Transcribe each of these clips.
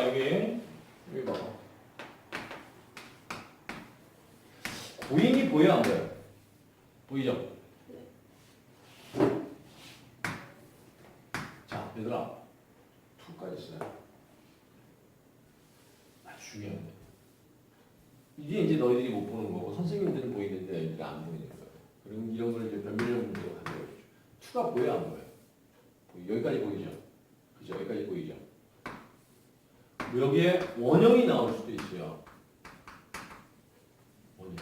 여기 여기 봐. 고잉이 보여 안 보여? 보이죠? 자, 얘들아, 2까지 써요. 아주 중요한데. 이게 이제 너희들이 못 보는 거고 선생님들은 보이는데 너희들이 안 보이는 거예요. 그럼 이런 걸 이제 변별력 문제로 가져야죠. 2가 보여 안 보여? 여기까지 보이죠? 그죠? 여기까지 보이죠? 여기에 원형이 나올 수도 있어요. 원형.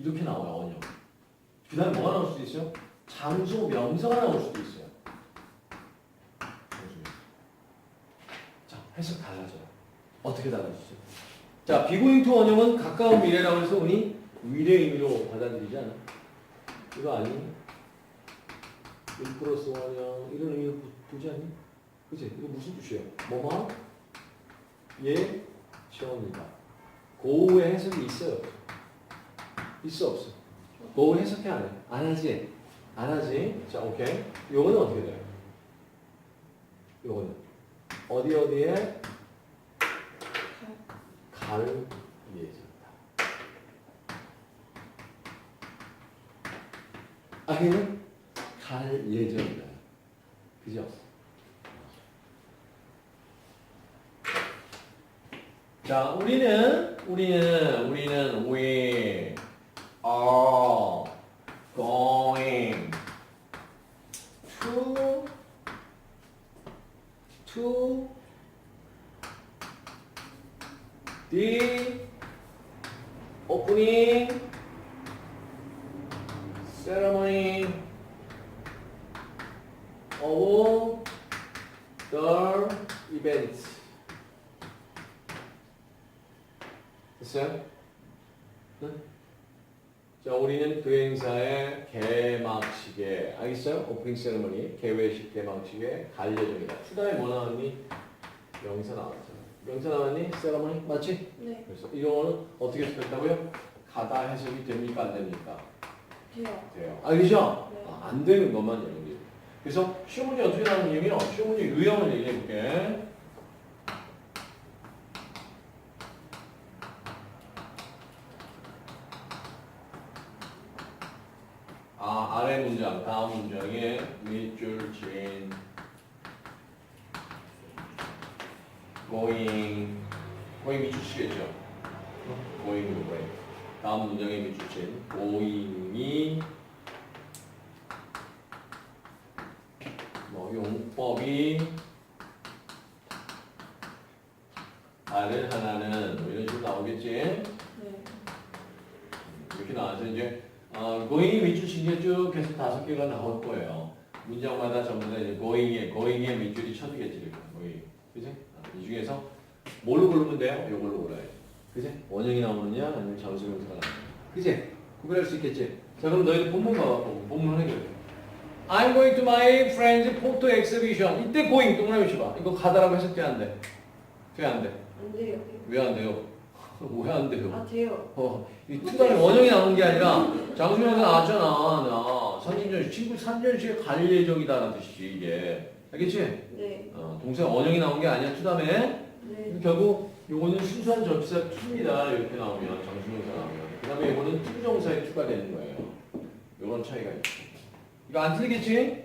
이렇게 나와요, 원형. 그 다음에 뭐가 나올 수도 있어요? 장소, 명사가 나올 수도 있어요. 자, 해석 달라져요. 어떻게 달라지죠? 자, 비고잉 투 원형은 가까운 미래라고 해서 우리 미래 의미로 받아들이지 않아? 이거 아니? 1 플러스 원형 이런 의미로 보- 보지 않니? 그치? 이거 무슨 뜻이에요? 뭐뭐? 예, 시험입니다. 고우의 해석이 있어요. 있어 없어? 고우 해석해 안 해? 안 하지? 안 하지? 자, 오케이. 요거는 어떻게 돼요? 요거는 어디 어디에 갈 예정이다. 아기는 갈 예정이다. 그죠? 자, 우리는 우리는 우리는 we are going to to the opening ceremony of the event. 됐어요? 네? 자, 우리는 그 행사의 개막식에, 알겠어요? 오프닝 세레머니, 개회식 개막식에 갈 예정이다. 추다에 뭐 나왔니? 명사 나왔잖아. 명사 나왔니? 세레머니? 맞지? 네, 그래서 이거는 어떻게 해석했다고요? 가다 해석이 됩니까? 안 됩니까? 돼요. 돼요. 알겠죠? 네. 아, 안 되는 것만 얘기해요. 그래서 시험 문제 어떻게 나오는 얘기요? 시험 문제 유형을 얘기해 볼게. 아, 아래 문장, 다음 문장에 밑줄 친 going going 밑줄 치겠죠? going way. 다음 문장에 밑줄 친 going이 뭐 용법이 다른 하나는 뭐 이런 식으로 나오겠지? 네, 이렇게 나와서 이제 어, going이 밑줄 친게 쭉 계속 다섯 개가 나올 거예요. 문장마다 전부 다 이제 going에 going에 밑줄이 쳐지겠지 이렇게 going. 그지? 아, 이 중에서 뭘로 고르면 돼요? 이걸로 골라야지. 그지? 원형이 나오느냐 아니면 장수명사가 나오느냐. 그지? 구별할 수 있겠지? 자 그럼 너희들 본문 봐봐. 본문 해결해. I'm going to my friend's photo exhibition. 이때 going 동그라미 쳐봐. 이거 가다라고 해석돼 안 돼? 돼안 돼? 안 돼요. 왜 안 돼요? 왜 안 돼요? 아, 돼요. 어, 이 투단에 원형이 나오는 게 아니라 장수명사 나왔잖아. 나 선진전 친구 산전시에 갈 예정이다라는 뜻이지 이게. 알겠지? 네, 어, 동사 원형이 나온 게 아니야 투다음에 네, 결국 요거는 순수한 접사 투입니다. 이렇게 나오면 장수명사 나오면. 그 다음에 이거는 투정사의 투가 되는 거예요. 요런 차이가 있죠. 이거 안 틀리겠지?